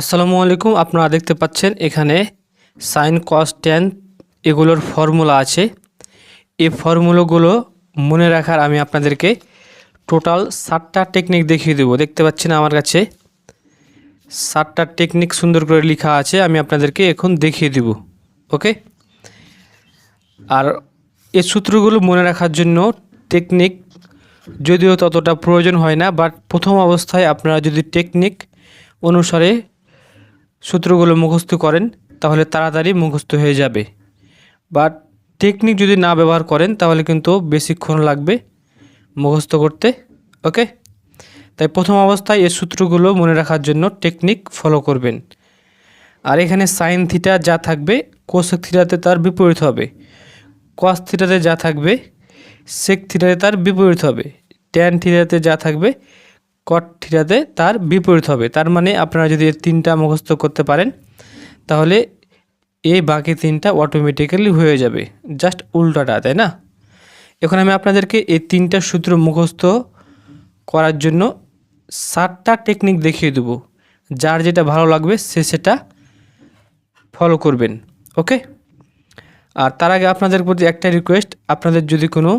আসসালামু আলাইকুম, আপনারা দেখতে পাচ্ছেন এখানে সাইন কস ট্যান এগুলোর ফর্মুলা আছে। এই ফর্মুলাগুলো মনে রাখার আমি আপনাদেরকে টোটাল সাতটা টেকনিক দেখিয়ে দেবো। দেখতে পাচ্ছেন আমার কাছে সাতটা টেকনিক সুন্দর করে লেখা আছে, আমি আপনাদেরকে এখন দেখিয়ে দেব। ওকে? আর এই সূত্রগুলো মনে রাখার জন্য টেকনিক যদিও ততটা প্রয়োজন হয় না, বাট প্রথম অবস্থায় আপনারা যদি টেকনিক অনুসারে সূত্রগুলো মুখস্থ করেন, তাহলে তাড়াতাড়ি মুখস্থ হয়ে যাবে। বাট টেকনিক যদি না ব্যবহার করেন, তাহলে কিন্তু বেশিক্ষণ লাগবে মুখস্থ করতে ওকে তাই প্রথম অবস্থায় এই সূত্রগুলো মনে রাখার জন্য টেকনিক ফলো করবেন। আর এখানে সাইন থিটা যা থাকবে কোসেক থিটাতে তার বিপরীত হবে। কস থিটাতে যা থাকবে সেক থিটাতে তার বিপরীত হবে। ট্যান থিটাতে যা থাকবে কট থিটাতে তার বিপরীত হবে। তার মানে আপনারা যদি তিনটা মুখস্থ করতে পারেন, তাহলে এই বাকি তিনটা অটোমেটিক্যালি হয়ে যাবে। জাস্ট উল্টাটা, তাই না? এখন আমি আপনাদেরকে এই তিনটা সূত্র মুখস্থ করার জন্য সাতটা টেকনিক দেখিয়ে দেবো। যার যেটা ভালো লাগবে, সে সেটা ফলো করবেন ওকে আর তার আগে আপনাদের প্রতি একটা রিকোয়েস্ট আপনাদের যদি কোনো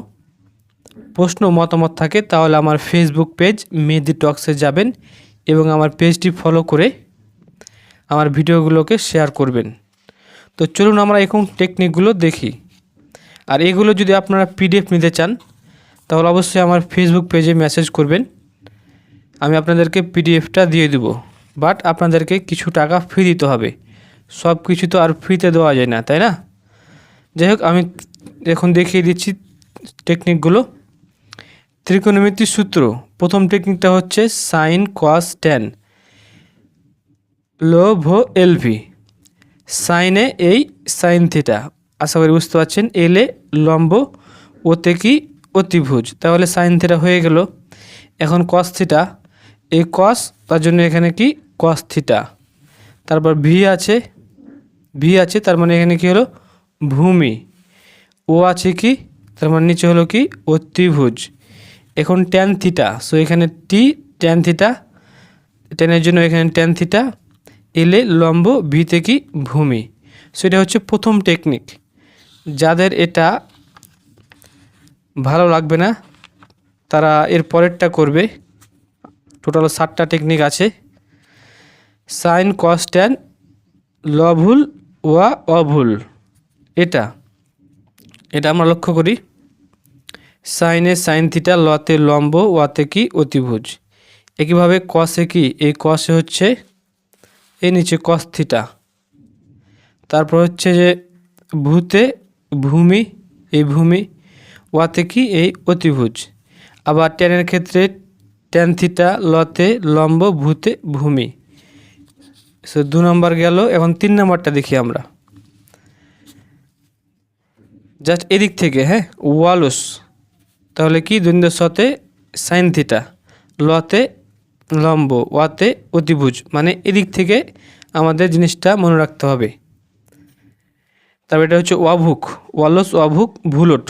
প্রশ্ন মতামত থাকে, তাহলে আমার ফেসবুক পেজ মেহেদি টক্সে যাবেন এবং আমার পেজটি ফলো করে আমার ভিডিওগুলোকে শেয়ার করবেন। তো চলুন আমরা এখন টেকনিকগুলো দেখি। আর এগুলো যদি আপনারা পিডিএফ নিতে চান, তাহলে অবশ্যই আমার ফেসবুক পেজে মেসেজ করবেন। আমি আপনাদেরকে পিডিএফটা দিয়ে দেবো বাট আপনাদেরকে কিছু টাকা ফ্রি দিতে হবে। সব কিছু তো আর ফ্রিতে দেওয়া যায় না, তাই না? যাই হোক, আমি এখন দেখিয়ে দিচ্ছি টেকনিকগুলো ত্রিকোণমিতির সূত্র। প্রথম টেকনিকটা হচ্ছে সাইন কস টেন লোভ এলভি সাইনে এই সাইন থিটা আশা করি বুঝতে পারছেন এলে লম্ব ওতে কি অতিভুজ। তাহলে সাইন থিটা হয়ে গেল। এখন কস থিটা এই কস তার জন্য এখানে কি? কস থিটা তারপর ভি আছে। ভি আছে, তার মানে এখানে কি হলো? ভূমি। ও আছে কি? তার মানে নিচে হলো কি? অতিভুজ। এখন ট্যান থিটা সো এখানে টি ট্যান থিটা ট্যানের জন্য এখানে ট্যান থিটা এলে লম্ব ভিতে কি ভূমি। সেটা হচ্ছে প্রথম টেকনিক যাদের এটা ভালো লাগবে না, তারা এর পরেরটা করবে। টোটাল সাতটা টেকনিক আছে। সাইন কস ট্যান লভুল ওয়া অভুল এটা। এটা আমরা লক্ষ্য করি। সাইনে সাইন থিটা, লতে লম্ব, ওয়াতে কি অতিভুজ। একইভাবে কসে কি? এই কসে হচ্ছে এই নিচে কস থিটা। তারপর হচ্ছে যে ভূতে ভূমি, এই ভূমি, ওয়াতে কি? এই অতিভুজ। আবার ট্যানের ক্ষেত্রে ট্যান থিটা, লতে লম্ব, ভূতে ভূমি। সো দু নম্বর গেল, এখন তিন নম্বরটা দেখি আমরা। জাস্ট এদিক থেকে হ্যাঁ? ওয়ালুস। তাহলে কি? দ্বন্দ্বের সাথে সাইন থিটা লতে লম্ব, ওয়াতে অতিভুজ মানে এদিক থেকে আমাদের জিনিসটা মনে রাখতে হবে। তারপর এটা হচ্ছে ওয়াভুক, ওয়ালস ওয়াভুক, ভুলট।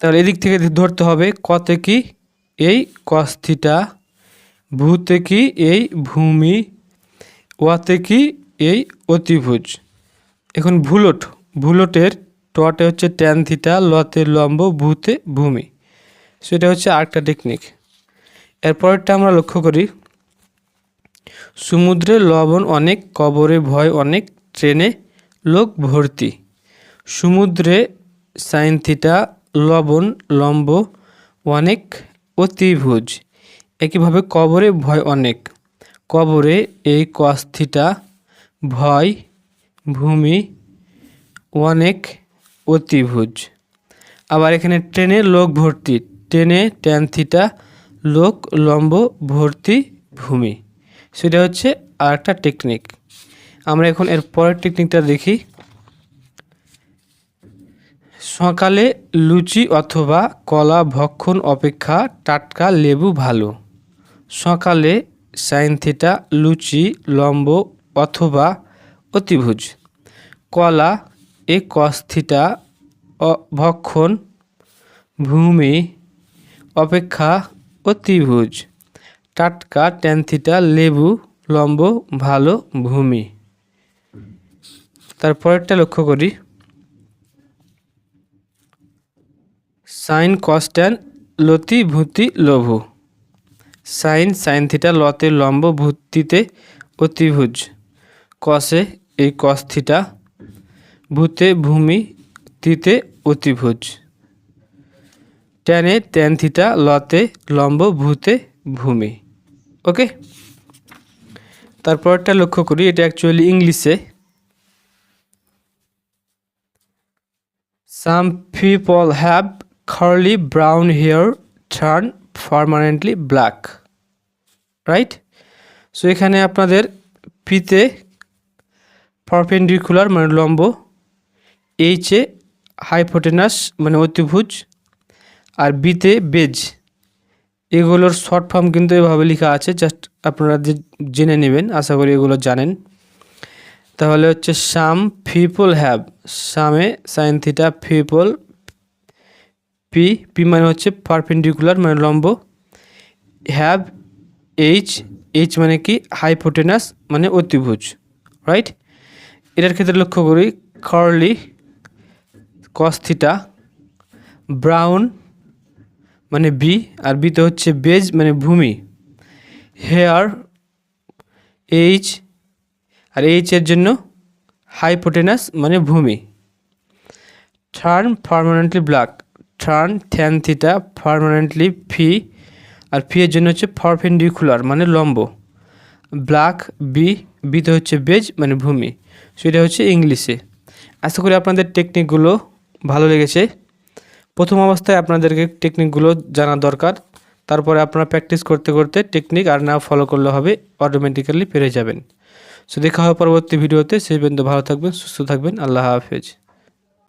তাহলে এদিক থেকে ধরতে হবে, কতে কি? এই কস্থিটা ভূতে কি? এই ভূমি, ওয়াতে কি? এই অতিভুজ। এখন ভুলট, ভুলটের টটে হচ্ছে ট্যান থিটা লতে লম্ব, ভূতে ভূমি। সেটা হচ্ছে আরেকটা টেকনিক এরপরেরটা আমরা লক্ষ্য করি। সমুদ্রে লবণ অনেক, কবরে ভয় অনেক, ট্রেনে লোক ভর্তি। সমুদ্রে সাইন থিটা লবণ, লম্ব অনেক, অতিভুজ। একইভাবে কবরে ভয় অনেক। কবরে এই কস থিটা ভয়, ভূমি অনেক অতিভুজ। আবার এখানে ট্রেনে লোক ভর্তি। ট্রেনে ট্যান থিটা লোক লম্ব ভর্তি ভূমি। সেটা হচ্ছে আর একটা টেকনিক আমরা এখন এর পরের টেকনিকটা দেখি। সকালে লুচি অথবা কলা ভক্ষণ অপেক্ষা টাটকা লেবু ভালো। সকালে সাইন থিটা লুচি লম্ব অথবা অতিভুজ। কলা এ কস থিটা ভক্ষণ ভূমি অপেক্ষা অতিভুজ। টাটকা ট্যান থিটা লেবু, লম্ব, ভালো ভূমি। তারপরেরটা লক্ষ্য করি। সাইন কস্ট্যান লতি ভূতি লঘু সাইন সাইন থিটা লতে লম্ব ভূতিতে অতিভুজ। কসে এই কস থিটা ভূতে ভূমি, তিতে অতিভুজ। ট্যানে ট্যান থিটা, লতে লম্ব, ভূতে ভূমি। ওকে? তারপরটা লক্ষ্য করি, এটা অ্যাকচুয়ালি ইংলিশে। Some people have curly brown hair turn permanently black right so এখানে আপনাদের পিতে পারপেন্ডিকুলার মানে লম্ব এইচে হাইপোটেনাস মানে অতিভুজ, আর বিতে বেজ। এগুলোর শর্ট ফর্ম কিন্তু এভাবে লেখা আছে জাস্ট আপনারা জেনে নেবেন, আশা করি এগুলো জানেন। তাহলে হচ্ছে some people have same sine theta people P P মানে হচ্ছে পারপেন্ডিকুলার মানে লম্ব। হ্যাভ এইচ এইচ মানে কি? হাইপোটেনাস মানে অতিভুজ রাইট এটার ক্ষেত্রে লক্ষ্য করি কার্লি কস্থিটা ব্রাউন মানে বি আর বিতে হচ্ছে বেজ মানে ভূমি। হেয়ার এইচ আর এইচ এর জন্য হাইপোটেনাস মানে ভূমি। Turn permanently black turn than theta permanently phi আর ফি এর জন্য হচ্ছে পারপেন্ডিকুলার মানে লম্ব। ব্ল্যাক বি বিতে হচ্ছে বেজ মানে ভূমি। সেটা হচ্ছে ইংলিশে আশা করি আপনাদের টেকনিকগুলো ভালো লেগেছে। প্রথম অবস্থায় আপনাদেরকে টেকনিকগুলো জানা দরকার। তারপরে আপনারা প্র্যাকটিস করতে করতে টেকনিক আর না ফলো করলে হবে অটোমেটিক্যালি পেরে যাবেন। সো দেখা হবে পরবর্তী ভিডিওতে। সেই পর্যন্ত ভালো থাকবেন, সুস্থ থাকবেন। আল্লাহ হাফেজ।